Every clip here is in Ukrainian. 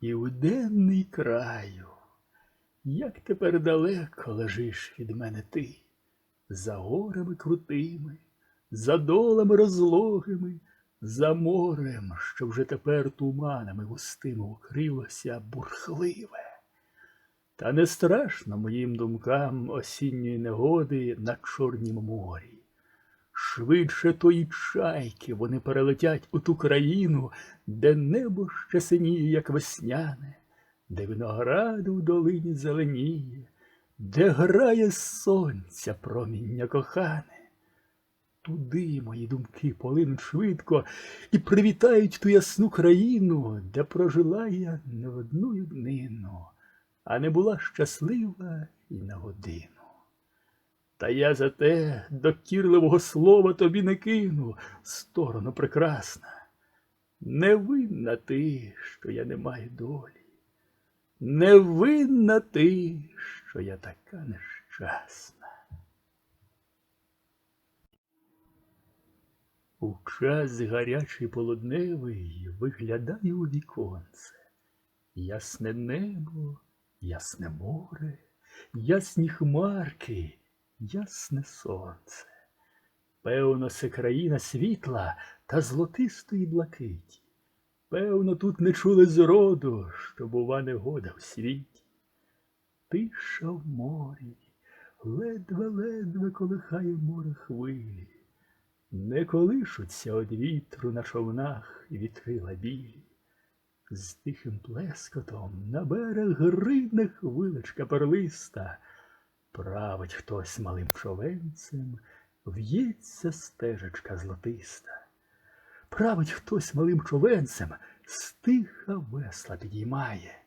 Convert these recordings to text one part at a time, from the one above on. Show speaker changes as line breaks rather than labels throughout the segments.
Південний краю, як тепер далеко лежиш від мене ти, за горами крутими, за долами розлогими, за морем, що вже тепер туманами густими укрилося бурхливе. Та не страшно моїм думкам осінньої негоди на Чорнім морі. Швидше тої чайки вони перелетять у ту країну, де небо ще синіє, як весняне, де винограду в долині зеленіє, де грає сонця проміння кохане. Туди мої думки полинуть швидко і привітають ту ясну країну, де прожила я не одну днину, а не була щаслива і на годину. Та я за те докірливого слова тобі не кину, сторону прекрасна. Не винна ти, що я не маю долі. Не винна ти, що я така нещасна. У час гарячий полудневий виглядаю у віконце. Ясне небо, ясне море, ясні хмарки, ясне сонце. Певно, це країна світла та золотистої блакиті. Певно, тут не чули зроду, що бува негода в світі. Тиша в морі, ледве-ледве колихає море хвилі. Не колишуться од вітру на човнах вітрила білі. З тихим плескотом на берег ридне хвилечка перлиста. Править хтось малим човенцем, в'ється стежечка злотиста. Править хтось малим човенцем, стиха весла підіймає,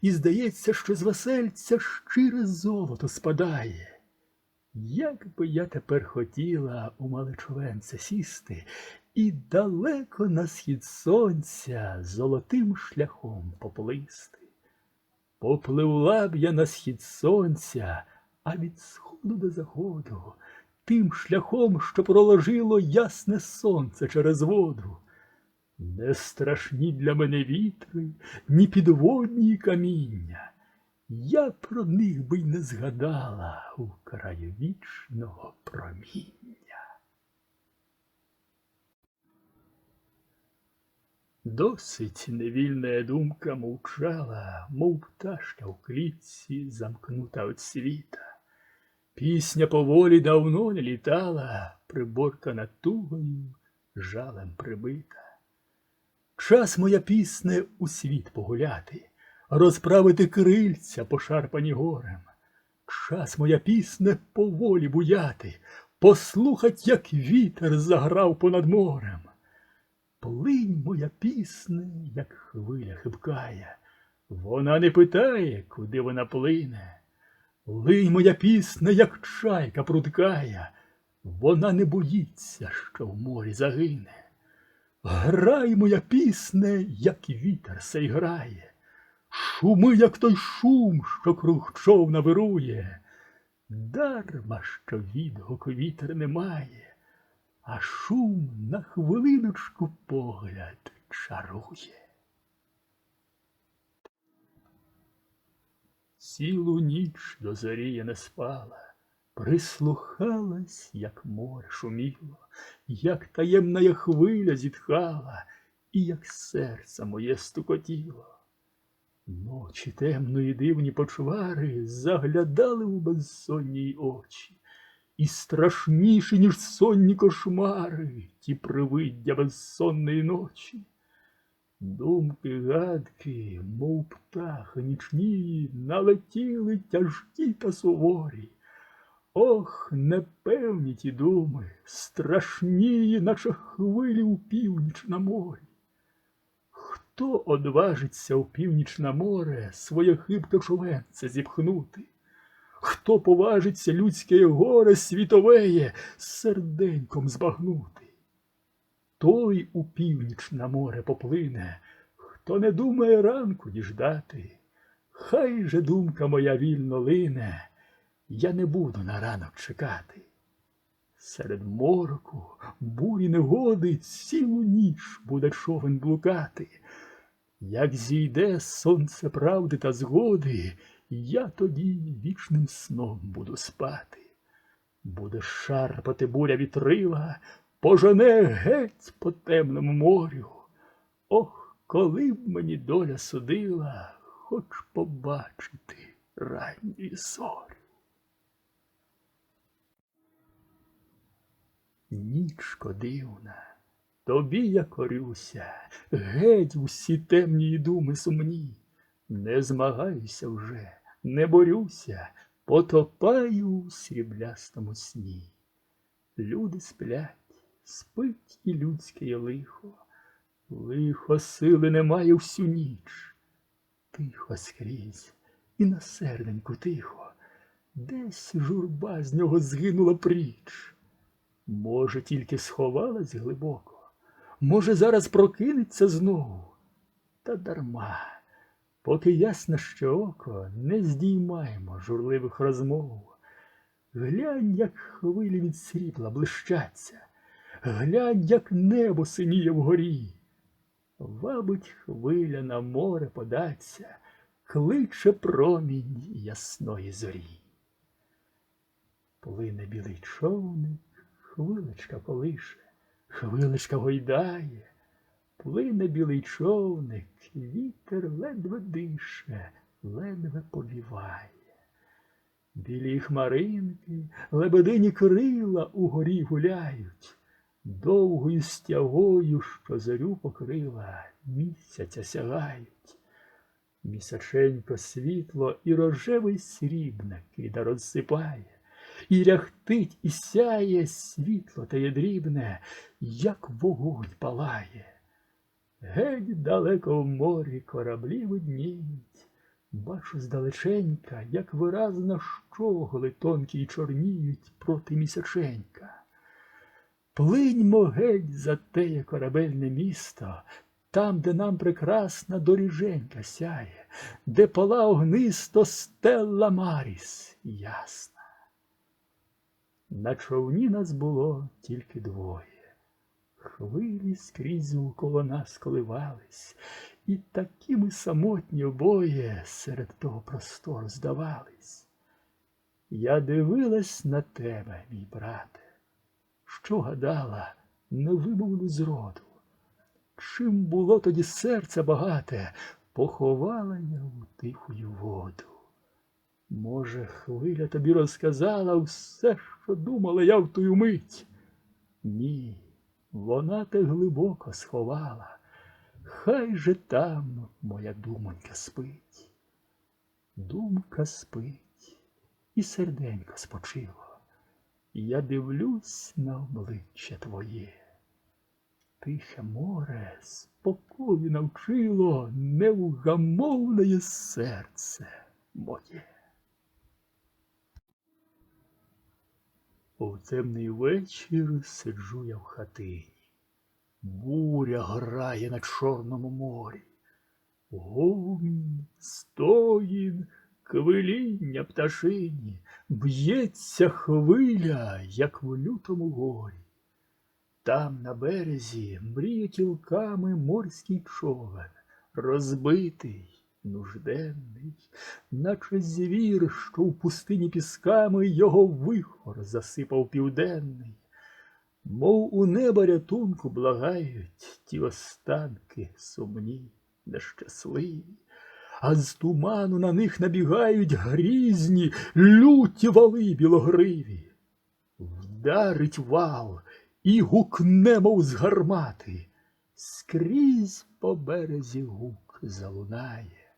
і здається, що з весельця щире золото спадає. Як би я тепер хотіла у мале човенце сісти і далеко на схід сонця золотим шляхом поплисти. Попливла б я на схід сонця, а від сходу до заходу, тим шляхом, що проложило ясне сонце через воду. Не страшні для мене вітри, ні підводні каміння. Я про них би й не згадала у краю вічного проміння. Досить невільна думка мовчала, мов пташка в клітці, замкнута від світа. Пісня поволі давно не літала, приборкана тугою, жалем прибита. Час моя пісне у світ погуляти, розправити крильця, пошарпані горем. Час моя пісне поволі буяти, послухать, як вітер заграв понад морем. Плинь моя пісне, як хвиля хибкає, вона не питає, куди вона плине. Линь моя пісня, як чайка пруткая, вона не боїться, що в морі загине. Грай моя пісне, як вітер сей грає, шуми, як той шум, що круг човна вирує. Дарма, що відгуку вітер немає, а шум на хвилиночку погляд чарує. Цілу ніч до зорі я не спала, прислухалась, як море шуміло, як таємна хвиля зітхала, і як серце моє стукотіло. Ночі темної дивні почвари заглядали у безсонні очі, і страшніші, ніж сонні кошмари, ті привиддя безсонної ночі. Думки гадки, мов птахи нічні, налетіли тяжкі та суворі. Ох, непевні ті думи, страшні, наче хвилі у північ на морі. Хто одважиться у північ на море своє хибке човенце зіпхнути? Хто поважиться людське горе світовеє серденьком збагнути? Той у північ на море поплине, хто не думає ранку діждати. Хай же думка моя вільно лине, я не буду на ранок чекати. Серед мороку, бурі негоди, цілу ніч буде човен блукати. Як зійде сонце правди та згоди, я тоді вічним сном буду спати. Буде шарпати буря вітрила, пожене геть по темному морю. Ох, коли б мені доля судила, хоч побачити ранньої зорі. Нічко дивна, тобі я корюся, геть усі темні думи сумні. Не змагаюся вже, не борюся, потопаю у сріблястому сні. Люди сплять, спить і людське лихо, лихо сили немає всю ніч. Тихо скрізь і на серденьку тихо, десь журба з нього згинула пріч. Може, тільки сховалась глибоко, може, зараз прокинеться знову. Та дарма, поки ясне ще око, не здіймаємо журливих розмов. Глянь, як хвилі від срібла блищаться, глянь, як небо синіє вгорі. Вабить, хвиля на море податься, кличе промінь ясної зорі. Плине білий човник, хвилечка колише, хвилечка гойдає, плине білий човник, вітер ледве дише, ледве повіває. Білі хмаринки, лебедині крила угорі гуляють, довгою стягою, що зорю покрила, місяця сягають. Місяченько світло і рожевий срібне кида розсипає, і ряхтить, і сяє світло теє дрібне, як вогонь палає. Геть далеко в морі кораблі видніють, бачу здалеченька, як виразно щогли тонкі й чорніють проти місяченька. Плиньмо геть за теє корабельне місто, там, де нам прекрасна доріженька сяє, де пола огнисто стелла Маріс ясна. На човні нас було тільки двоє. Хвилі скрізь коло нас коливались, і такі ми самотні обоє серед того простору здавались. Я дивилась на тебе, мій брате, що гадала, не вимовлю зроду. Чим було тоді серце багате, поховала я у тихую воду. Може, хвиля тобі розказала все, що думала я в тую мить? Ні, вона те глибоко сховала. Хай же там моя думонька спить. Думка спить, і серденько спочило. Я дивлюсь на обличчя твоє. Тихе море спокою навчило невгамовне серце моє. У темний вечір сиджу я в хатині. Буря грає на Чорному морі. Гомін, стоїн, квиління пташині, б'ється хвиля, як в лютому горі. Там на березі мріє кілками морський човен, розбитий, нужденний, наче звір, що в пустині пісками його вихор засипав південний. Мов у неба рятунку благають ті останки сумні, нещасливі, а з туману на них набігають грізні, люті вали білогриві. Вдарить вал і гукне, мов з гармати, скрізь по березі гук залунає,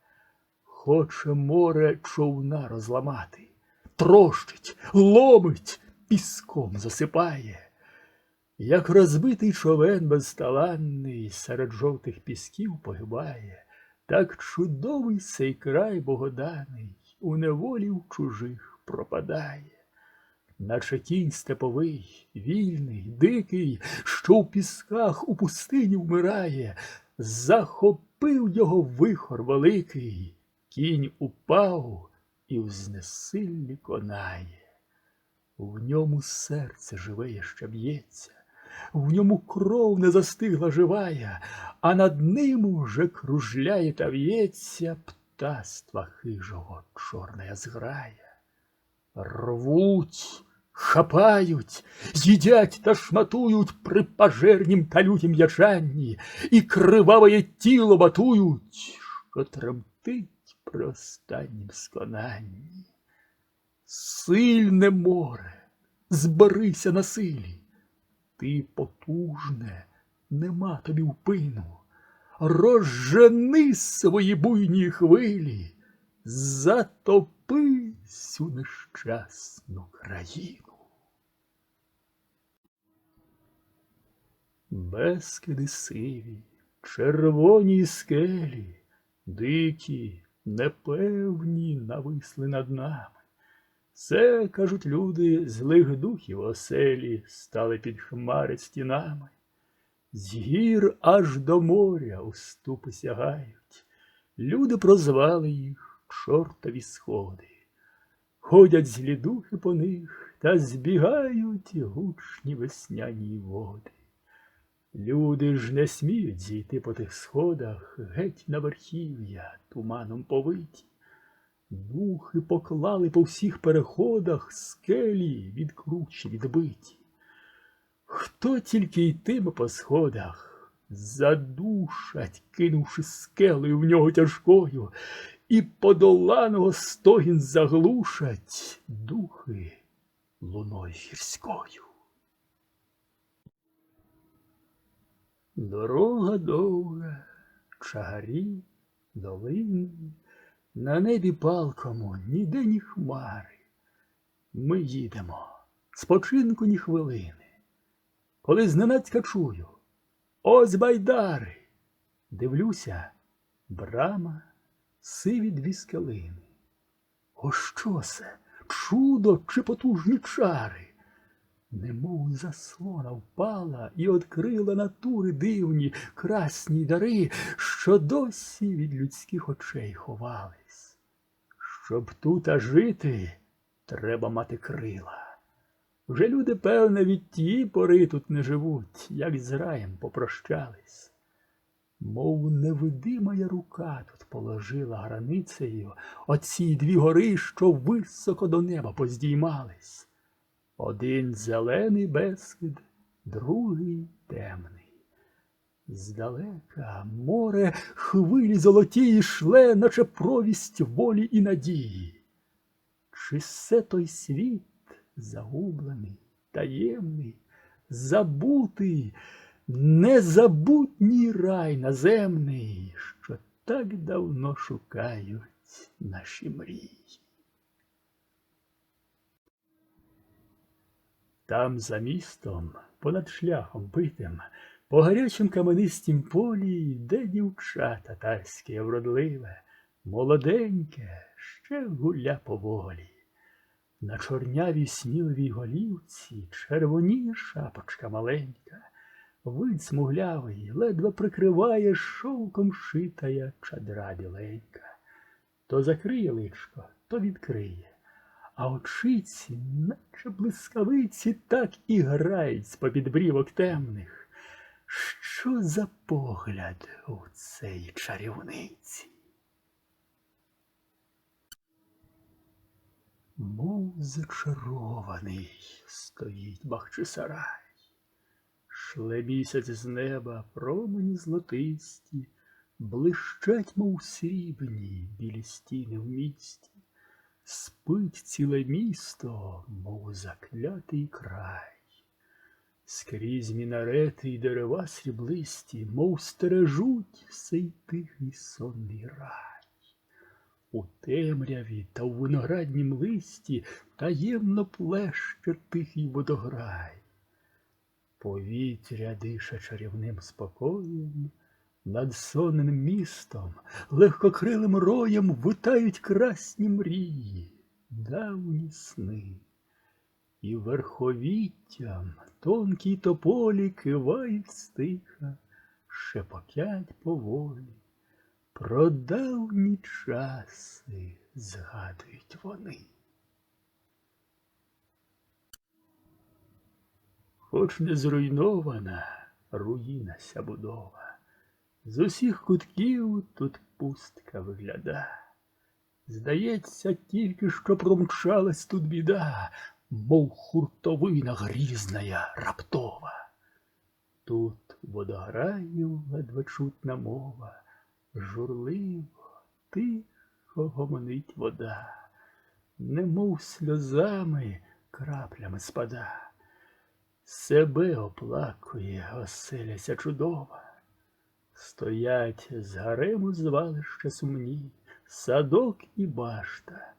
хоче море човна розламати, трощить, ломить, піском засипає. Як розбитий човен безталанний серед жовтих пісків погибає, так чудовий цей край богоданий у неволі в чужих пропадає, наче кінь степовий, вільний, дикий, що в пісках у пустині вмирає, захопив його вихор великий, кінь упав і в знесиллі конає. В ньому серце живе ще б'ється. В ньому кров не застигла живая, а над ним уже кружляє та в'ється птаства хижого чорная зграя. Рвуть, хапають, їдять та шматують при пожернім та лютім ячанні, і криваве тіло батують, що тремтить при останнім сконанні. Сильне море, зберися на силі, ти потужне, нема тобі впину. Розжени свої буйні хвилі, затопи цю нещасну країну. Безкиди сиві, червоні скелі, дикі, непевні нависли над нами. Це, кажуть люди, злих духів оселі стали під хмари стінами. З гір аж до моря уступи сягають. Люди прозвали їх чортові сходи. Ходять злі духи по них та збігають гучні весняні води. Люди ж не сміють зійти по тих сходах геть на верхів'я туманом повиті. Духи поклали по всіх переходах скелі від кручі відбиті. Хто тільки йтиме по сходах, задушать, кинувши скелею в нього тяжкою, і подоланого стогін заглушать духи луною гірською. Дорога довга, чагарі, долини, на небі палкому ніде ні хмари. Ми їдемо, спочинку ні хвилини. Коли зненацька чую, ось байдари. Дивлюся, брама, сиві дві скалини. О, що це? Чудо чи потужні чари? Немов заслона впала і открила натури дивні, красні дари, що досі від людських очей ховались. Щоб тута жити, треба мати крила. Вже люди, певне, від тієї пори тут не живуть, як з раєм попрощались. Мов невидимая рука тут положила границею оці дві гори, що високо до неба поздіймались. Один зелений безкид, другий темний. Здалека море хвилі золоті йшле, наче провість волі і надії. Чи все той світ загублений, таємний, забутий, незабутній рай наземний, що так давно шукають наші мрії. Там за містом, понад шляхом битим, по гарячим каменистім полі йде дівча татарське вродливе, молоденьке, ще гуля поволі. На чорнявій сміливій голівці червоніє шапочка маленька, вид смуглявий ледве прикриває шовком шитая чадра біленька. То закриє личко, то відкриє а очиці, наче блискавиці, так і грають з-попід брівок темних. Що за погляд у цей чарівниці? Мов зачарований стоїть Бахчисарай. Шле місяць з неба промені злотисті, блищать, мов срібні білі стіни в місті. Спить ціле місто, мов заклятий край. Скрізь мінарети й дерева сріблисті, мов стережуть сей тихий сонний рай. У темряві та в винограднім листі таємно плеще тихий водограй. Повітря дише чарівним спокоєм, над сонним містом, легкокрилим роєм витають красні мрії, давні сни, і верховіттям тонкі тополі кивають стиха, шепотять поволі. Про давні часи згадують вони. хоч не зруйнована руїна ся будова. З усіх кутків тут пустка вигляда. Здається, тільки що промчалась тут біда, мов хуртовина грізная, раптова. Тут водограїв ледве чутна мова, журливо, тихо гомонить вода, немов сльозами краплями спада. Себе оплакує оселяся чудова. Стоять з гарему звалища сумні, садок і башта.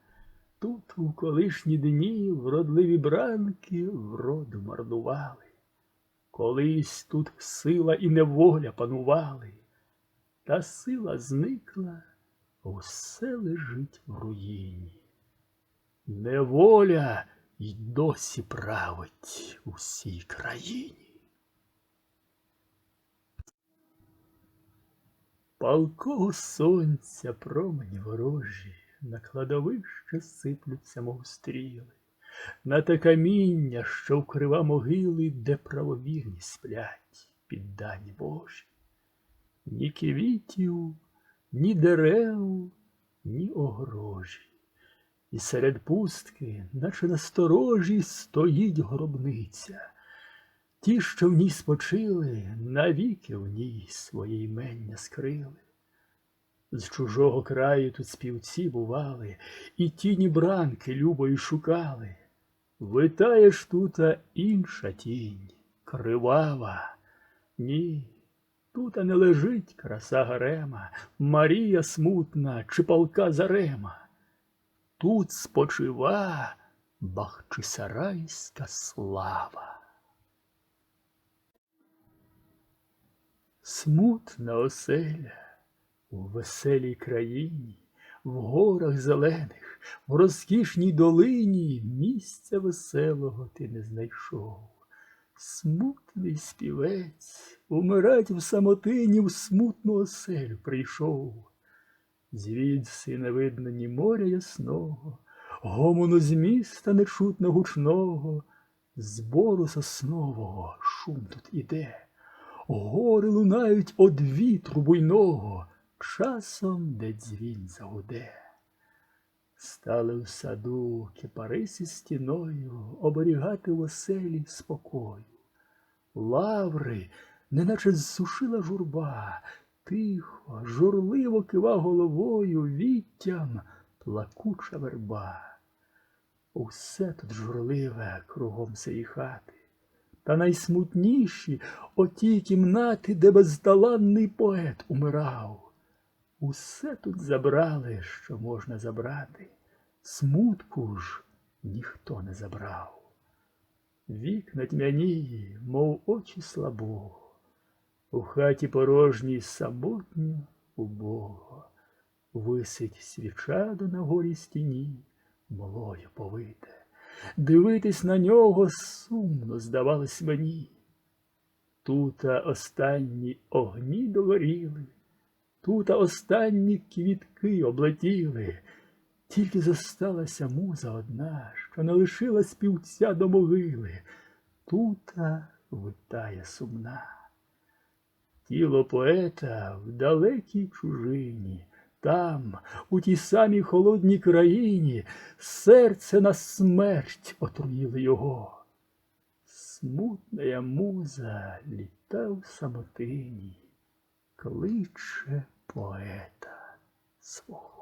Тут у колишні дні вродливі бранки вроду марнували. Колись тут сила і неволя панували, та сила зникла, усе лежить в руїні. Неволя й досі править у всій країні. Палкого сонця промені ворожі на кладовище сиплються, мов стріли, на те каміння, що вкрива могили, де правовірні сплять піддані Божі. Ні квітів, ні дерев, ні огорожі. І серед пустки, наче насторожі, стоїть гробниця. Ті, що в ній спочили, навіки в ній своє імення скрили. З чужого краю тут співці бували, і тіні бранки любою шукали. Витаєш тута інша тінь, кривава. Ні, тута не лежить краса гарема, Марія смутна чи палка зарема. Тут спочива бахчисарайська слава. Смутна оселя у веселій країні, в горах зелених, в розкішній долині місця веселого ти не знайшов. Смутний співець умирать в самотині в смутну оселю прийшов. Звідси не видно ні моря ясного, гомону з міста нечутно гучного, збору соснового шум тут іде. Гори лунають од вітру буйного, часом де дзвін загуде. Стали в саду кипариси стіною оберігати в оселі спокою. Лаври, неначе зсушила журба, тихо, журливо кива головою віттям плакуча верба. Усе тут журливе кругом цієї хати, та найсмутніші оті кімнати, де безталанний поет умирав. Усе тут забрали, що можна забрати, смутку ж ніхто не забрав. Вікна тьмяні, мов очі слабого, у хаті порожній самотньо убого, висить свічада на горі стіні, молою повите. Дивитись на нього сумно здавалось мені. Тута останні огні догоріли, тута останні квітки облетіли, тільки зосталася муза одна, що не лишила співця до могили, тута витає сумна. Тіло поета в далекій чужині, там, у тій самій холодній країні, серце на смерть отруїли його. Смутная муза літа в самотині, кличе поета свого.